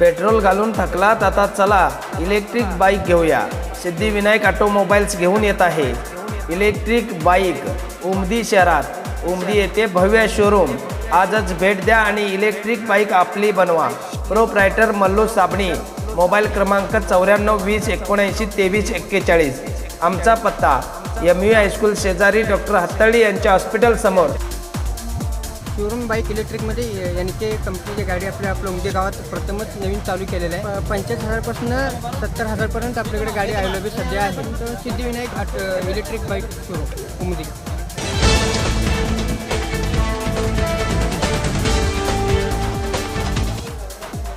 Petrol घालून थकलात आता चला इलेक्ट्रिक बाईक घेऊया. सिद्धिविनायक ऑटोमोबाईल्स घेऊन येत आहे. इलेक्ट्रिक बाईक उमदी शहरात. उमदी येथे भव्य शोरूम आजच भेट द्या आणि इलेक्ट्रिक बाईक आपली बनवा. प्रोप्रायटर मल्लू साबणी. मोबाईल क्रमांक चौऱ्याण्णव वीस एकोणऐंशी तेवीस एक्केचाळीस. आमचा पत्ता एम यू हायस्कूल शेजारी डॉक्टर हत्तळी यांच्या हॉस्पिटलसमोर शोरूम बाईक इलेक्ट्रिकमध्ये एन के कंपनीची गाडी आपल्या आपल्या उमदे गावात प्रथमच नवीन चालू केलेलं आहे. प- पंचवीस हजारपासून सत्तर हजारपर्यंत आपल्याकडे गाडी अवेलेबल सध्या आहे. तर Siddhivinayak auto- electric bike showroom Umadi.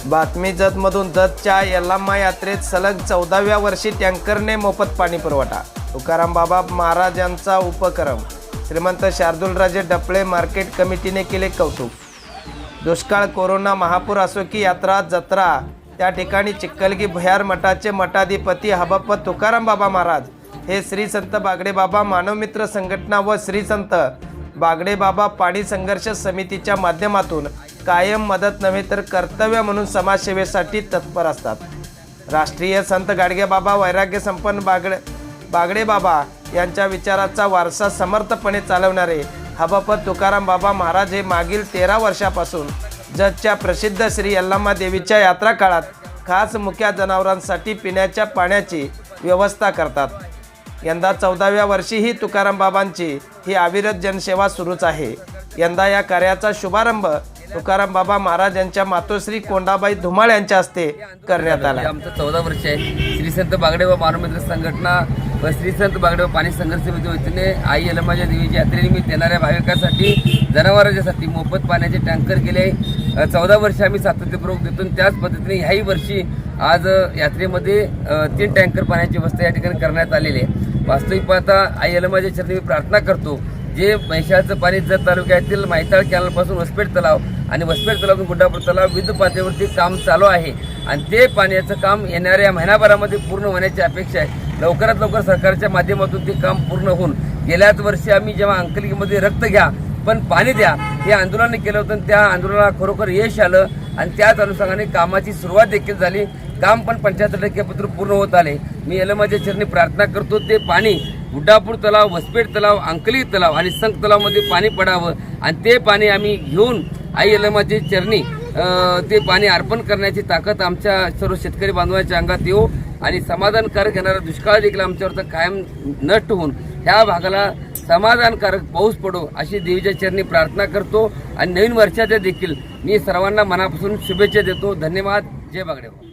बातमी जतमधून जतच्या यल्लामा यात्रेत सलग चौदाव्या वर्षी टँकरने मोफत पाणी पुरवठा तुकाराम बाबा महाराजांचा उपक्रम. श्रीमंत शार्दूलराजे डपळे मार्केट कमिटीने केले कौतुक. दुष्काळ कोरोना महापूर असो की यात्रा जत्रा त्या ठिकाणी चिक्कलगी भुयार मठाचे मठाधिपती हबप्प तुकाराम बाबा महाराज हे श्री संत बागडे बाबा मानवमित्र संघटना व श्री संत बागडे बाबा पाणी संघर्ष समितीच्या माध्यमातून कायम मदत नव्हे तर कर्तव्य म्हणून समाजसेवेसाठी तत्पर असतात. राष्ट्रीय संत गाडगे बाबा वैराग्य संपन्न बागडे बागडे बाबा यांच्या विचाराचा वारसा समर्थपणे चालवणारे हबापत तुकाराम बाबा महाराज हे मागील तेरा वर्षापासून जगच्या प्रसिद्ध श्री यल्लामा देवीच्या यात्रा काळात खास मुख्या जनावरांसाठी पिण्याच्या पाण्याची व्यवस्था करतात. यंदा चौदाव्या वर्षीही तुकाराम बाबांची ही अविरत जनसेवा सुरूच आहे. यंदा या कार्याचा शुभारंभ तुकाराम बाबा महाराज यांच्या मातोश्री कोंडाबाई धुमाळ यांच्या हस्ते करण्यात आला आमचं चौदा वर्ष आहे. श्री संत बागडेबा मानवमित्र संघटना व श्री संत बागडेबा पाणी संघर्ष समितीच्या वतीने आई यलमाच्या देवीच्या यात्रेनिमित्त येणाऱ्या भाविकांसाठी जनावरांच्यासाठी मोफत पाण्याचे टँकर गेले. चौदा वर्ष आम्ही सातत्यपूर्वक देतो त्याच पद्धतीने ह्याही वर्षी आज यात्रेमध्ये तीन टँकर पाण्याची व्यवस्था या ठिकाणी करण्यात आलेली आहे. वास्तविक पाहता आई यलमाच्या चरणी मी प्रार्थना करतो जे महिषाचं पाणी जत तालुक्यातील माहिताळ कॅनलपासून वसपेट तलाव आणि वसपेट तलावातून गुड्डापूर तलाव विद्युत पातळीवरती काम चालू आहे. आणि ते पाण्याचं काम येणाऱ्या महिनाभरामध्ये पूर्ण होण्याची अपेक्षा आहे. लवकरात लवकर सरकारच्या माध्यमातून ते काम पूर्ण होऊन गेल्याच वर्षी आम्ही जेव्हा अंकलिकीमध्ये रक्त घ्या पण पाणी द्या हे आंदोलन केलं होतं त्या आंदोलनाला खरोखर यश आलं आणि त्याच अनुषंगाने कामाची सुरुवात देखील झाली. काम पण पंच्याहत्तर टक्केपत्र पूर्ण होत आले. मी यलमाच्या चरणी प्रार्थना करतो ते पाणी गुड्डापूर तलाव वसपेट तलाव अंकली तलाव आणि संख तलावमध्ये पाणी पडावं आणि ते पाणी आम्ही घेऊन आई यलमाचे चरणी ते पाणी अर्पण करण्याची ताकद आमच्या सर्व शेतकरी बांधवांच्या अंगात येऊ आणि समाधानकारक येणारा दुष्काळ देखील आमच्यावर कायम नष्ट होऊन ह्या भागाला समाधानकारक पाऊस पडो अशी देवीच्या चरणी प्रार्थना करतो. आणि नवीन वर्षाच्या देखील मी सर्वांना मनापासून शुभेच्छा देतो. धन्यवाद. जय बागडेवा